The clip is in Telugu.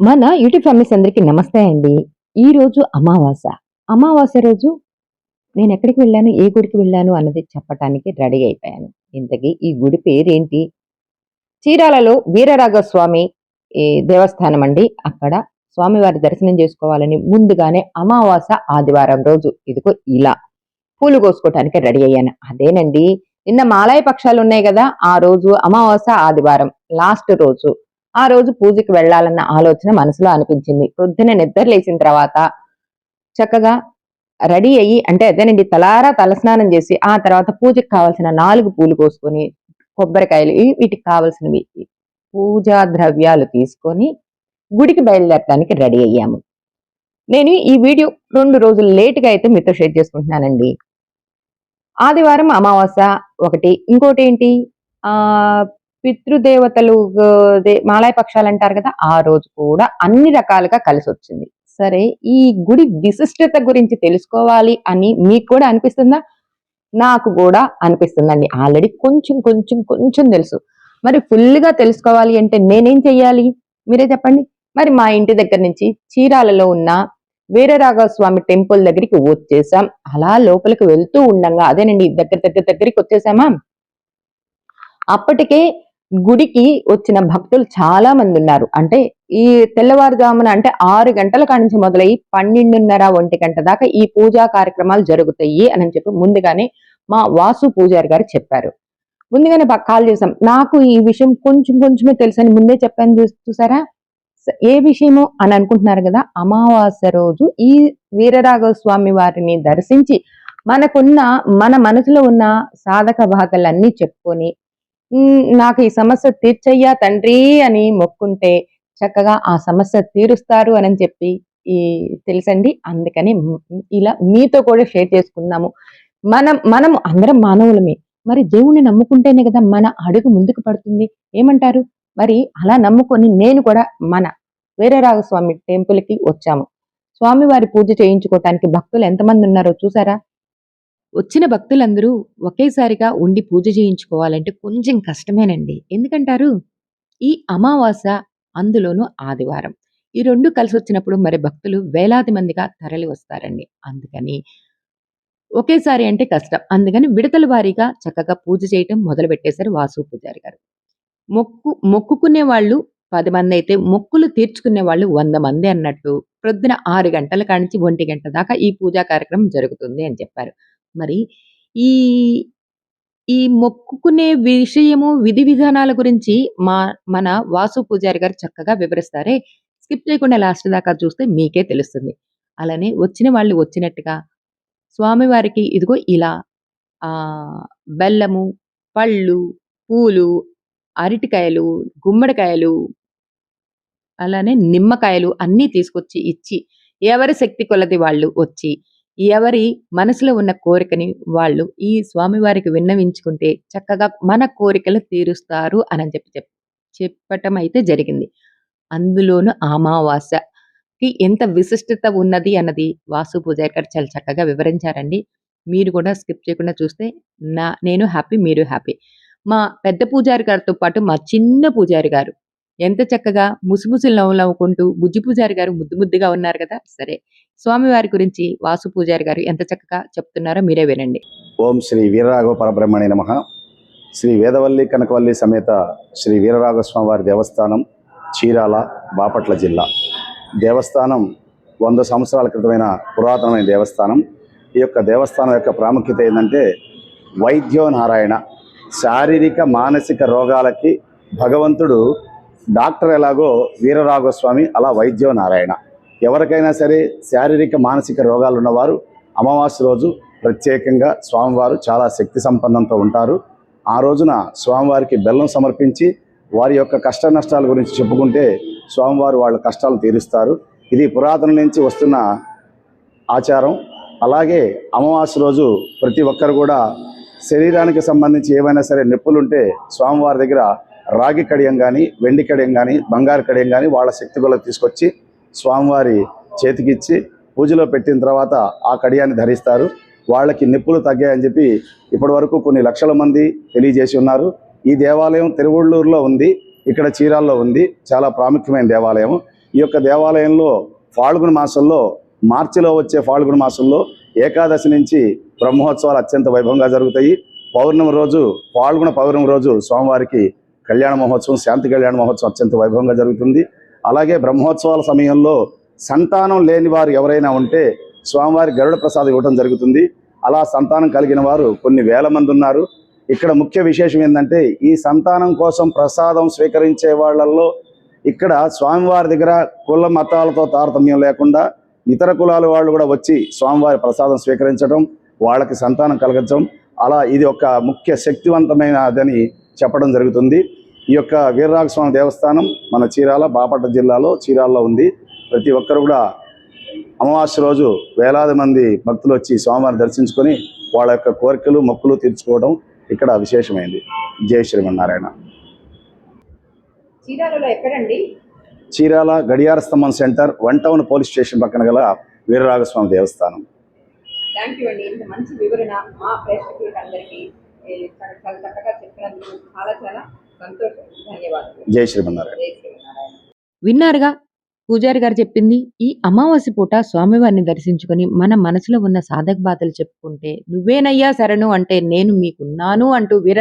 మన యూట్యూబ్ ఫ్యామిలీస్ అందరికీ నమస్తే అండి. ఈ రోజు అమావాస. అమావాస రోజు నేను ఎక్కడికి వెళ్ళాను ఏ గుడికి వెళ్ళాను అన్నది చెప్పటానికి రెడీ అయిపోయాను. ఇంతకీ ఈ గుడి పేరేంటి? చీరాలలో వీరరాఘవ స్వామి ఈ దేవస్థానం అండి. అక్కడ స్వామివారి దర్శనం చేసుకోవాలని ముందుగానే అమావాస ఆదివారం రోజు. ఇదిగో ఇలా పూలు కోసుకోవటానికి రెడీ అయ్యాను. అదేనండి నిన్న మాలయ పక్షాలు ఉన్నాయి కదా ఆ రోజు అమావాస ఆదివారం లాస్ట్ రోజు. ఆ రోజు పూజకి వెళ్ళాలన్న ఆలోచన మనసులో అనిపించింది. పొద్దున నిద్ర లేచిన తర్వాత చక్కగా రెడీ అయ్యి అంటే అదేనండి తలారా తలస్నానం చేసి ఆ తర్వాత పూజకి కావాల్సిన నాలుగు పూలు కోసుకొని కొబ్బరికాయలు వీటికి కావాల్సినవి పూజా ద్రవ్యాలు తీసుకొని గుడికి బయలుదేరడానికి రెడీ అయ్యాము. నేను ఈ వీడియో రెండు రోజులు లేటుగా అయితే మీతో షేర్ చేసుకుంటున్నానండి. ఆదివారం అమావాస ఒకటి. ఇంకోటి ఏంటి? ఆ పితృదేవతలు ఆ, మాలాయ పక్షాలు అంటారు కదా ఆ రోజు కూడా అన్ని రకాలుగా కలిసి వచ్చింది సరే ఈ గుడి విశిష్టత గురించి తెలుసుకోవాలి అని మీకు కూడా అనిపిస్తుందా? నాకు కూడా అనిపిస్తుందండి. ఆల్రెడీ కొంచెం కొంచెం కొంచెం తెలుసు. మరి ఫుల్గా తెలుసుకోవాలి అంటే నేనేం చెయ్యాలి? మీరే చెప్పండి. మరి మా ఇంటి దగ్గర నుంచి చీరాలలో ఉన్న వీరరాఘవ స్వామి టెంపుల్ దగ్గరికి వచ్చేసాం. అలా లోపలికి వెళ్తూ ఉండంగా అదేనండి దగ్గర దగ్గర దగ్గరికి వచ్చేసామా? అప్పటికే గుడికి వచ్చిన భక్తులు చాలా మంది ఉన్నారు. అంటే ఈ తెల్లవారుజామున అంటే ఆరు గంటల కాడి నుంచి మొదలయ్యి పన్నెండున్నర ఒంటి గంట దాకా ఈ పూజా కార్యక్రమాలు జరుగుతాయి అని చెప్పి ముందుగానే మా వాసు పూజారి గారు చెప్పారు. ముందుగానే కాల్ చేసాం నాకు ఈ విషయం కొంచెం కొంచెమే తెలుసని ముందే చెప్పాను చూ- చూసారా? ఏ విషయము అని అనుకుంటున్నారు కదా అమావాస్య రోజు ఈ వీరరాఘవ స్వామి వారిని దర్శించి మనకున్న మన మనసులో ఉన్న సాధక భాగాలన్నీ చెప్పుకొని నాకు ఈ సమస్య తీర్చయ్యా తండ్రి అని మొక్కుంటే చక్కగా ఆ సమస్య తీరుస్తారు అని చెప్పి ఈ తెలుసండి. అందుకని ఇలా మీతో కూడా షేర్ చేసుకుందాము. మనం మనం అందరం మానవులమే. మరి దేవుణ్ణి నమ్ముకుంటేనే కదా మన అడుగు ముందుకు పడుతుంది. ఏమంటారు? మరి అలా నమ్ముకొని నేను కూడా మన వీరరాఘస్వామి టెంపుల్కి వచ్చాము. స్వామివారి పూజ చేయించుకోవటానికి భక్తులు ఎంతమంది ఉన్నారో చూసారా? వచ్చిన భక్తులందరూ ఒకేసారిగా ఉండి పూజ చేయించుకోవాలంటే కొంచెం కష్టమేనండి. ఎందుకంటారు? ఈ అమావాస అందులోనూ ఆదివారం. ఈ రెండు కలిసి వచ్చినప్పుడు మరి భక్తులు వేలాది మందిగా తరలి వస్తారండి. అందుకని ఒకేసారి అంటే కష్టం. అందుకని విడతల వారీగా చక్కగా పూజ చేయటం మొదలు పెట్టేశారు వాసు పూజారి గారు. మొక్కు మొక్కుకునే వాళ్ళు పది మంది అయితే మొక్కులు తీర్చుకునే వాళ్ళు వంద మంది అన్నట్టు ప్రొద్దున ఆరు గంటల కానించి ఒంటి గంట దాకా ఈ పూజా కార్యక్రమం జరుగుతుంది అని చెప్పారు. మరి ఈ ఈ మొక్కుకునే విషయము విధి విధానాల గురించి మా మన వాసు పూజారి గారు చక్కగా వివరిస్తారే. స్కిప్ చేయకుండా లాస్ట్ దాకా చూస్తే మీకే తెలుస్తుంది. అలానే వచ్చిన వాళ్ళు వచ్చినట్టుగా స్వామివారికి ఇదిగో ఇలా ఆ బెల్లము పళ్ళు పూలు అరటికాయలు గుమ్మడికాయలు అలానే నిమ్మకాయలు అన్నీ తీసుకొచ్చి ఇచ్చి ఎవరి శక్తి కొలది వాళ్ళు వచ్చి ఎవరి మనసులో ఉన్న కోరికని వాళ్ళు ఈ స్వామివారికి విన్నవించుకుంటే చక్కగా మన కోరికలు తీరుస్తారు అని చెప్పి చెప్ చెప్పటం అయితే జరిగింది. అందులోను అమావాస్యకి ఎంత విశిష్టత ఉన్నది అన్నది వాసు పూజారి గారు చాలా చక్కగా వివరించారండి. మీరు కూడా స్కిప్ చేయకుండా చూస్తే నా నేను హ్యాపీ మీరు హ్యాపీ. మా పెద్ద పూజారి గారితో పాటు మా చిన్న పూజారి గారు ఎంత చక్కగా ముసిముసిలు నవ్వునవ్వుకుంటూ బుజ్జి పూజారి గారు ముద్దు ముద్దుగా ఉన్నారు కదా? సరే. స్వామివారి గురించి వాసు పూజారి గారు ఎంత చక్కగా చెప్తున్నారో మీరే వినండి. ఓం శ్రీ వీరరాఘవ పరబ్రహ్మణి నమ. శ్రీ వేదవల్లి కనకవల్లి సమేత శ్రీ వీరరాఘవ స్వామివారి దేవస్థానం చీరాల బాపట్ల జిల్లా. దేవస్థానం వంద సంవత్సరాల క్రితమైన పురాతనమైన దేవస్థానం. ఈ యొక్క దేవస్థానం యొక్క ప్రాముఖ్యత ఏంటంటే వైద్యో నారాయణ శారీరక మానసిక రోగాలకి భగవంతుడు డాక్టర్ ఎలాగో వీరరాఘవ స్వామి అలా వైద్యో నారాయణ ఎవరికైనా సరే శారీరక మానసిక రోగాలు ఉన్నవారు అమావాస్య రోజు ప్రత్యేకంగా స్వామివారు చాలా శక్తి సంపన్నంతో ఉంటారు. ఆ రోజున స్వామివారికి బెల్లం సమర్పించి వారి యొక్క కష్ట నష్టాల గురించి చెప్పుకుంటే స్వామివారు వాళ్ళ కష్టాలు తీరుస్తారు. ఇది పురాతన నుంచి వస్తున్న ఆచారం. అలాగే అమావాస్య రోజు ప్రతి ఒక్కరు కూడా శరీరానికి సంబంధించి ఏమైనా సరే నొప్పులుంటే స్వామివారి దగ్గర రాగి కడియం కానీ వెండి కడియం కానీ బంగారు కడియం కానీ వాళ్ళ శక్తి కొలకు తీసుకొచ్చి స్వామివారి చేతికిచ్చి పూజలో పెట్టిన తర్వాత ఆ కడియాన్ని ధరిస్తారు. వాళ్ళకి నిప్పులు తగ్గాయని చెప్పి ఇప్పటి వరకు కొన్ని లక్షల మంది తెలియజేసి ఉన్నారు. ఈ దేవాలయం తిరువళ్ళూరులో ఉంది ఇక్కడ చీరాల్లో ఉంది చాలా ప్రాముఖ్యమైన దేవాలయం. ఈ యొక్క దేవాలయంలో ఫాల్గుణ మాసంలో మార్చిలో వచ్చే ఫాల్గుణ మాసంలో ఏకాదశి నుంచి బ్రహ్మోత్సవాలు అత్యంత వైభవంగా జరుగుతాయి. పౌర్ణమి రోజు పాల్గొన పౌర్ణమి రోజు స్వామివారికి కళ్యాణ మహోత్సవం శాంతి కళ్యాణ మహోత్సవం అత్యంత వైభవంగా జరుగుతుంది. అలాగే బ్రహ్మోత్సవాల సమయంలో సంతానం లేని వారు ఎవరైనా ఉంటే స్వామివారి గరుడ ప్రసాదం ఇవ్వడం జరుగుతుంది. అలా సంతానం కలిగిన వారు కొన్ని వేల మంది ఉన్నారు. ఇక్కడ ముఖ్య విశేషం ఏంటంటే ఈ సంతానం కోసం ప్రసాదం స్వీకరించే వాళ్ళల్లో ఇక్కడ స్వామివారి దగ్గర కుల మతాలతో తారతమ్యం లేకుండా ఇతర కులాల వాళ్ళు కూడా వచ్చి స్వామివారి ప్రసాదం స్వీకరించడం వాళ్ళకి సంతానం కలగడం అలా ఇది ఒక ముఖ్య శక్తివంతమైనదని చెప్పడం జరుగుతుంది. ఈ యొక్క వీరరాఘస్వామి దేవస్థానం మన చీరాల బాపట్ల జిల్లాలో చీరాల్లో ఉంది. ప్రతి ఒక్కరు కూడా అమావాస్య రోజు వేలాది మంది భక్తులు వచ్చి స్వామివారిని దర్శించుకొని వాళ్ళ యొక్క కోరికలు మొక్కులు తీర్చుకోవడం ఇక్కడ విశేషమైంది. జై శ్రీమన్నారాయణ. చీరాలలో ఎక్కడండి? చీరాల గడియార స్తంభం centre one town police station పక్కన గల వీరరాఘస్వామి దేవస్థానం. థ్యాంక్ యూ అండి. ఇంత మంచి వివరణ మా ప్రేక్షకులకు అందరికీ ఏ, చాలా చాలా చక్కగా చెప్పినందుకు చాలా చాలా సంతోషం. ధన్యవాదాలు జై శ్రీమన్నారాయణ. జై శ్రీమన్నారాయణ. విన్నారుగా? పూజారి గారు చెప్పింది ఈ అమావాస్య పూట స్వామివారిని దర్శించుకొని మన మనసులో ఉన్న సాధక బాధలు చెప్పుకుంటే నువ్వేనయ్యా శరణు అంటే నేను మీకున్నాను అంటూ వీర